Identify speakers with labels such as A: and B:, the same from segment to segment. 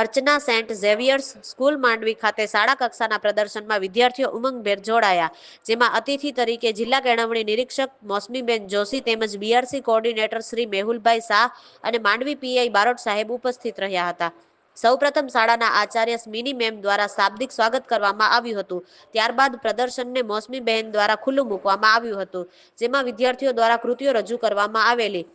A: Archana saint Xavier's school Mandvi ખાતે શાળા કક્ષાના પ્રદર્શનમાં વિદ્યાર્થીઓ ઉમંગભેર જોડાયા. જેમાં અતિથિ તરીકે જિલ્લા કેળવણી નિરીક્ષક મોસમીબેન જોશી તેમજ બીઆરસી કોઓર્ડિનેટર શ્રી મેહુલભાઈ શાહ અને માંડવી પીઆઈ બારોટ સાહેબ ઉપસ્થિત રહ્યા હતા. સૌપ્રથમ શાળાના આચાર્ય સ્મિની મેમ દ્વારા શાબ્દિક સ્વાગત કરવામાં આવ્યું હતું. ત્યારબાદ પ્રદર્શનને મોસમીબહેન દ્વારા ખુલ્લું મૂકવામાં આવ્યું હતું, જેમાં વિદ્યાર્થીઓ દ્વારા કૃતિઓ રજૂ કરવામાં આવેલી.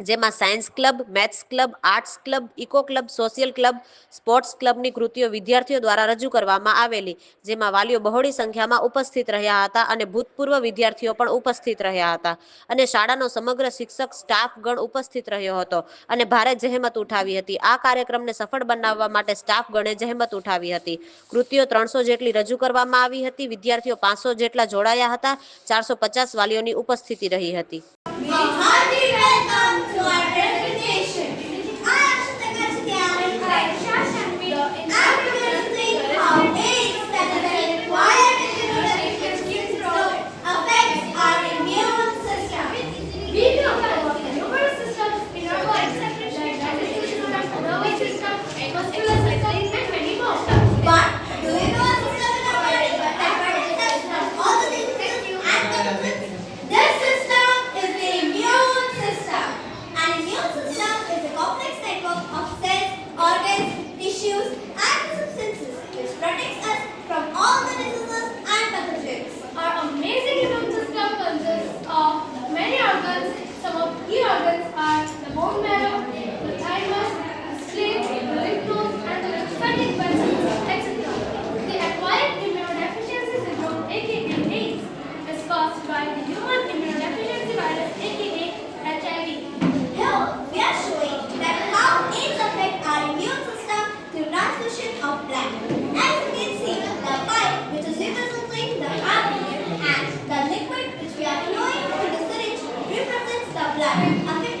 A: જેમાં science club, maths club, arts club, eco club, social club, sports ક્લબની કૃતિઓ વિદ્યાર્થીઓ દ્વારા રજૂ કરવામાં આવેલી, જેમાં વાલીઓ બહોળી સંખ્યામાં ઉપસ્થિત રહ્યા હતા અને ભૂતપૂર્વ વિદ્યાર્થીઓ પણ ઉપસ્થિત રહ્યા હતા. અને શાળાનો સમગ્ર શિક્ષક સ્ટાફ ગણ ઉપસ્થિત રહ્યો હતો અને ભારે જહેમત ઉઠાવી હતી. આ કાર્યક્રમને સફળ બનાવવા માટે સ્ટાફ ગણે જહેમત ઉઠાવી હતી. કૃતિઓ ત્રણસો જેટલી રજૂ કરવામાં આવી હતી. વિદ્યાર્થીઓ પાંચસો જેટલા જોડાયા હતા. ચારસો પચાસ વાલીઓની ઉપસ્થિતિ રહી હતી.
B: Welcome to our satisfied blood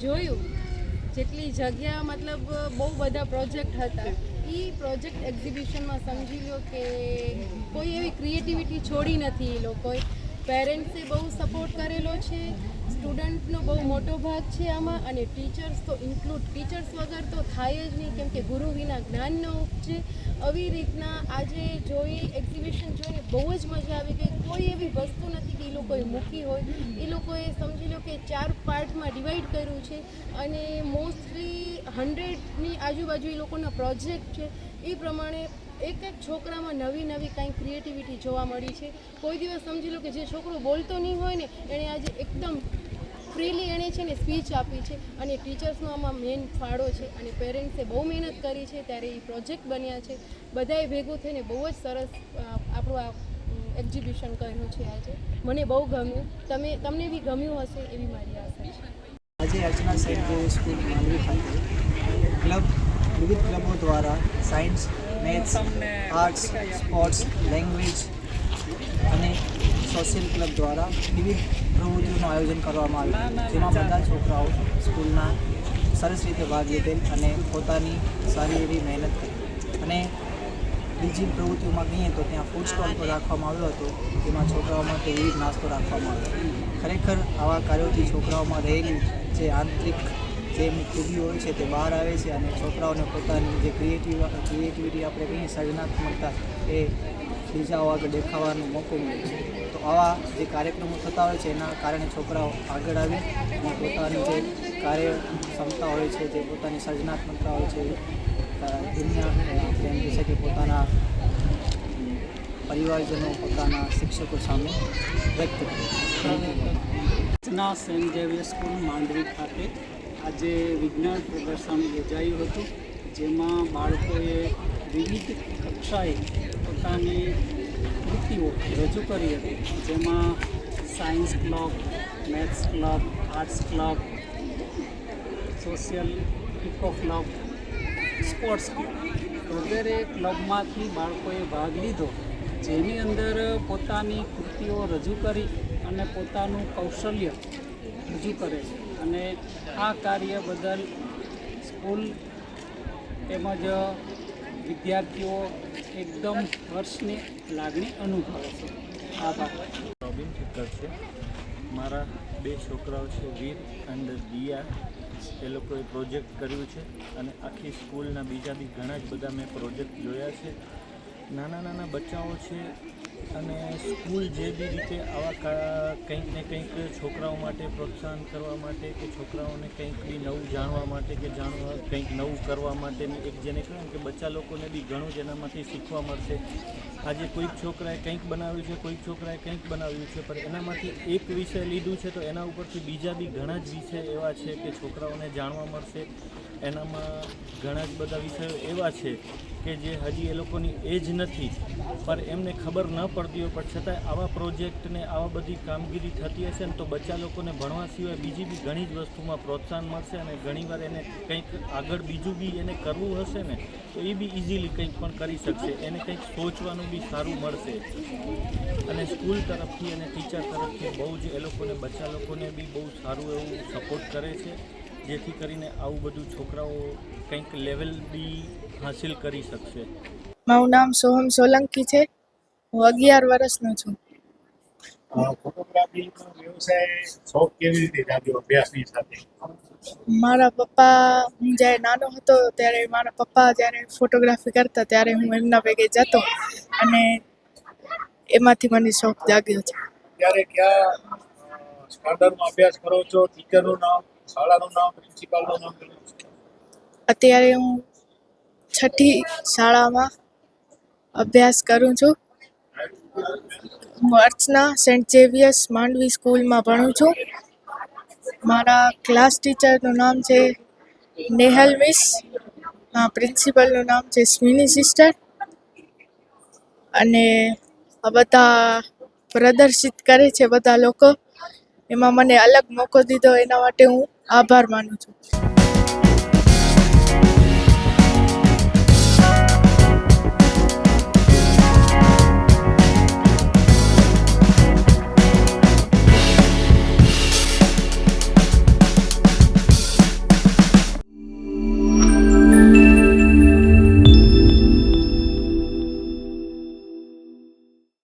C: જોયું, જેટલી જગ્યા મતલબ બહુ બધા પ્રોજેક્ટ હતા. એ પ્રોજેક્ટ એક્ઝિબિશનમાં સમજી લો કે કોઈ એવી ક્રિએટિવિટી છોડી નથી એ લોકોએ. પેરેન્ટ્સે બહુ સપોર્ટ કરેલો છે સ્ટુડન્ટનો બહુ મોટો ભાગ છે આમાં અને ટીચર્સ તો ઇન્ક્લુડ ટીચર્સ વગર તો થાય જ નહીં, કેમ કે ગુરુ વિના જ્ઞાન ન ઉપજે. આવી રીતના આજે જોઈ એક્ઝિબિશન જોઈને બહુ જ મજા આવી ગઈ. કોઈ એવી વસ્તુ નથી કે એ લોકોએ મૂકી હોય. એ લોકોએ સમજી લો કે ચાર પાર્ટમાં ડિવાઈડ કર્યું છે અને મોસ્ટલી હંડ્રેડની આજુબાજુ એ લોકોના પ્રોજેક્ટ છે. એ પ્રમાણે એક એક છોકરામાં નવી નવી કાંઈ ક્રિએટિવિટી જોવા મળી છે. કોઈ દિવસ સમજી લો કે જે છોકરો બોલતો નહીં હોય ને, એણે આજે એકદમ ફ્રીલી એણે છે ને સ્પીચ આપી છે અને ટીચર્સનો આમાં મેઇન ફાળો છે અને પેરેન્ટ્સે બહુ મહેનત કરી છે ત્યારે એ પ્રોજેક્ટ બન્યા છે. બધાએ ભેગું થઈને બહુ જ સરસ આપણું આ એક્ઝિબિશન કર્યું છે આજે. મને બહુ ગમ્યું. તમે, તમને બી ગમ્યું હશે એવી મારી આશા
D: આજે અર્ચના સેન્ટ સ્કૂલ માંડવી ખાતે ક્લબ વિવિધ ક્લબો દ્વારા science maths arts sports language અને સોશિયલ ક્લબ દ્વારા વિવિધ પ્રવૃત્તિઓનું આયોજન કરવામાં આવ્યું જેમાં બધા છોકરાઓ સ્કૂલના સરસ રીતે ભાગ લીધેલ અને પોતાની સારી એવી મહેનત કરી. અને બીજી પ્રવૃત્તિઓમાં કહીએ તો ત્યાં ફૂડ સ્ટોલ પણ રાખવામાં આવ્યો હતો, જેમાં છોકરાઓ માટે વિવિધ નાસ્તો રાખવામાં આવ્યો. ખરેખર આવા કાર્યોથી છોકરાઓમાં રહેલી જે આંતરિક જે એમની ખૂબીઓ હોય છે તે બહાર આવે છે અને છોકરાઓને પોતાની જે ક્રિએટિવ ક્રિએટિવિટી આપણે કહીએ સર્જનાત્મકતા એ બીજાઓ આગળ દેખાવાનો મોકો મળે છે. તો આવા જે કાર્યક્રમો થતા હોય છે, એના કારણે છોકરાઓ આગળ આવે અને પોતાની જે કાર્ય ક્ષમતા હોય છે, જે પોતાની સર્જનાત્મકતા હોય છે દુનિયા આપણે એમ કહી શકીએ પોતાના પરિવારજનો, પોતાના શિક્ષકો સામે વ્યક્ત કરે
E: Rachana saint Xavier school Mandvi ખાતે આજે વિજ્ઞાન પ્રદર્શન યોજાયું હતું, જેમાં બાળકોએ વિવિધ કક્ષાએ પોતાની કૃતિઓ રજૂ કરી હતી, જેમાં science club, maths club, arts club, social eco club, sports club વગેરે ક્લબમાંથી બાળકોએ ભાગ લીધો, જેની અંદર પોતાની કૃતિઓ રજૂ કરી અને પોતાનું કૌશલ્ય રજૂ કરે છે. અને આ કાર્ય બદલ સ્કૂલ તેમજ વિદ્યાર્થીઓ એકદમ હર્ષની લાગણી અનુભવે છે. આભાર.
F: રોબિન ઠક્કર છે. મારા બે છોકરાઓ છે, વીર અને દિયા. એ લોકોએ પ્રોજેક્ટ કર્યું છે અને આખી સ્કૂલના બીજા બી ઘણા જ બધા મેં પ્રોજેક્ટ જોયા છે. નાના નાના બચ્ચાઓ છે અને સ્કૂલ જે બી રીતે આવા કંઈક ને કંઈક છોકરાઓ માટે પ્રોત્સાહન કરવા માટે કે છોકરાઓને કંઈક બી નવું જાણવા માટે કે જાણવા, કંઈક નવું કરવા માટેની એક જેને કહેવાય કે બચ્ચા લોકોને બી ઘણું જ એનામાંથી શીખવા મળશે. આજે કોઈક છોકરાએ કંઈક બનાવ્યું છે, કોઈક છોકરાએ કંઈક બનાવ્યું છે, પણ એનામાંથી એક વિષય લીધું છે તો એના ઉપરથી બીજા બી ઘણા જ વિષય એવા છે કે છોકરાઓને જાણવા મળશે. એનામાં ઘણા જ બધા વિષયો એવા છે કે જે હજી એ લોકોની એજ નથી, પણ એમને ખબર ન પડતી હોય. પણ છતાંય આવા પ્રોજેક્ટને, આવા બધી કામગીરી થતી હશે ને તો બચ્ચા લોકોને ભણવા સિવાય બીજી બી ઘણી જ વસ્તુમાં પ્રોત્સાહન મળશે અને ઘણીવાર એને કંઈક આગળ બીજું બી એને કરવું હશે ને, તો એ બી ઇઝીલી કંઈક પણ કરી શકશે. એને કંઈક સોચવાનું બી સારું મળશે. અને સ્કૂલ તરફથી અને ટીચર તરફથી બહુ જ એ લોકોને, બચ્ચા લોકોને બી બહુ સારું એવું સપોર્ટ કરે છે. જેથી કરીને આવું બધું છોકરાઓ કંઈક લેવલ બી હાસિલ કરી શકશે.
G: મારું નામ સોહમ સોલંકી છે. હું અગિયાર વર્ષનો છું.
H: ફોટોગ્રાફીનો વ્યવસાય શોખ કેવી રીતે જાગ્યો અભ્યાસની સાથે?
G: મારા પપ્પા હું જ્યારે નાનો હતો ત્યારે મારા પપ્પા જ્યારે ફોટોગ્રાફી કરતા ત્યારે હું એમના ભેગે જતો અને એમાંથી મને શોખ જાગ્યો છે.
H: ત્યારે ક્યાં સ્ટાન્ડર્ડમાં અભ્યાસ કરો છો? ટીચરનું નામ? શાળાનું નામ પ્રિન્સિપાલનું નામ
G: અત્યારે હું છઠ્ઠી શાળામાં અભ્યાસ કરું છું. હું અર્ચના સેન્ટ ઝેવિયર્સ માંડવી સ્કૂલમાં ભણું છું. મારા ક્લાસ ટીચરનું નામ છે નેહલ મિસ. પ્રિન્સિપલનું નામ છે સ્મિની સિસ્ટર. અને આ બધા પ્રદર્શિત કરે છે બધા લોકો. એમાં મને અલગ મોકો દીધો એના માટે હું આભાર માનું છું.